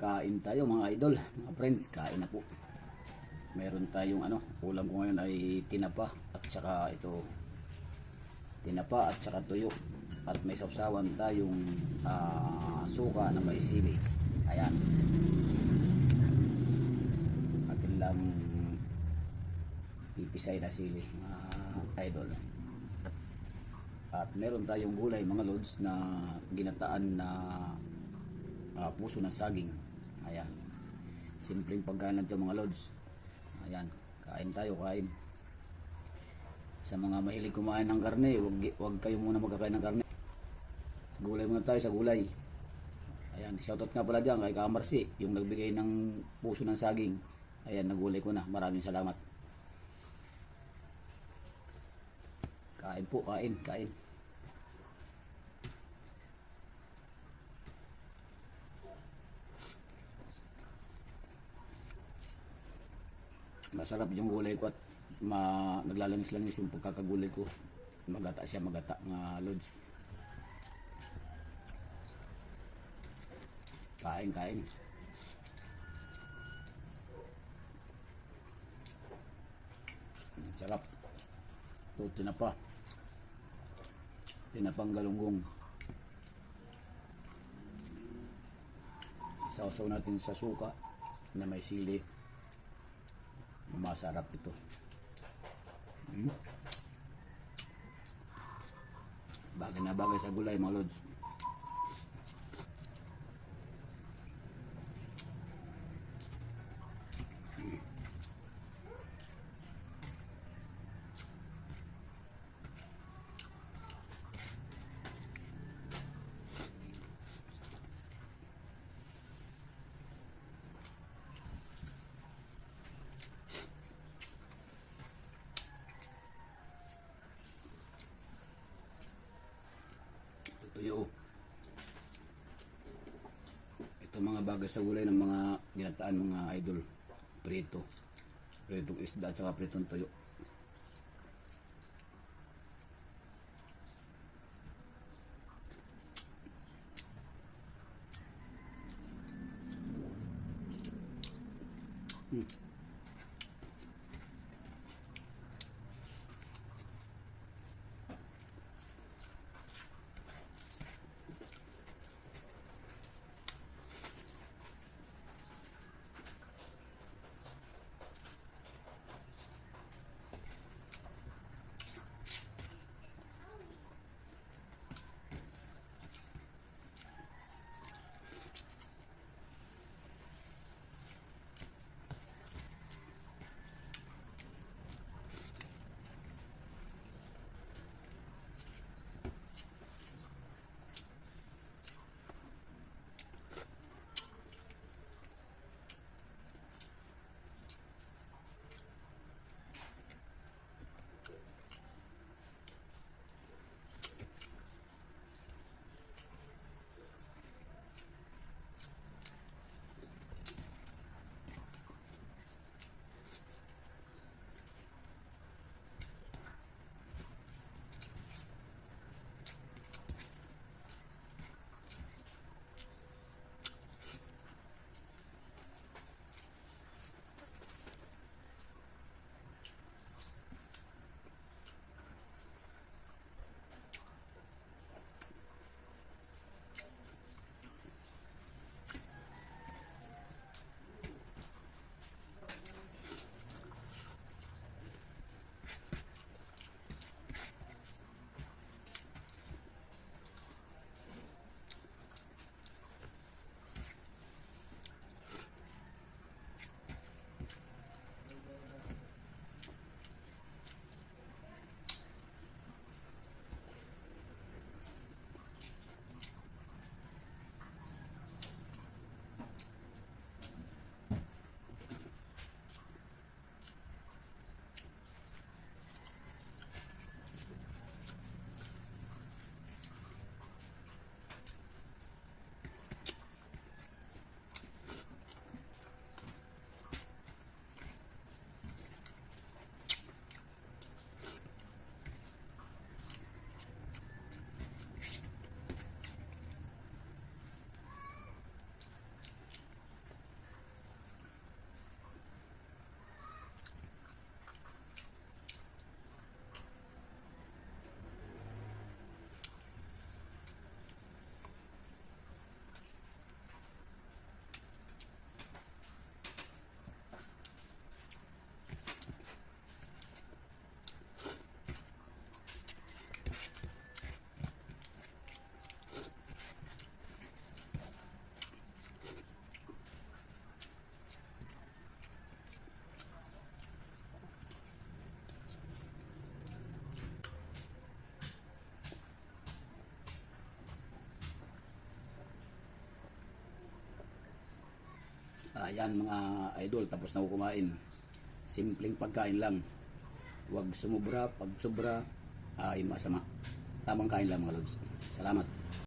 Kain tayo mga idol, mga friends, kain na po. Meron tayong ano, ulam ko ngayon ay tinapa at saka ito tinapa at saka tuyo. At may sausawan tayong ah, suka na may sili. Ayan. Atin lang pipisay na sili mga idol. At meron tayong gulay mga lods na ginataan na ah, puso ng saging. Ayan. Simpleng pagkain to mga lods. Ayan. Kain tayo, kain. Sa mga mahilig kumain ng karne, wag, wag kayo muna magkakain ng karne. Gulay muna tayo sa gulay. Ayan, shoutout nga pala dyan kay Kamarsi, yung nagbigay ng puso ng saging. Ayan, nagulay ko na. Maraming salamat. Kain po, kain, kain. Masarap yung gulay ko at ma, naglalangis-langis yung pagkakagulay ko. Magata siya, magata nga lods. Kain, kain. Sarap. Ito, tinapa. Tinapang galunggong. Sausaw natin sa suka na may sili. Masarap ito. Hmm? Bagay na bagay sa gulay mga lods. Tuyo. Ito mga bagay sa gulay ng mga ginataan mga idol. Prito. Pritong isda at saka pritong tuyo. Hmm. Ayan mga idol, tapos na kumain. Simpleng pagkain lang. Huwag sumubra, pag sobra ay masama. Tamang kain lang mga lods. Salamat.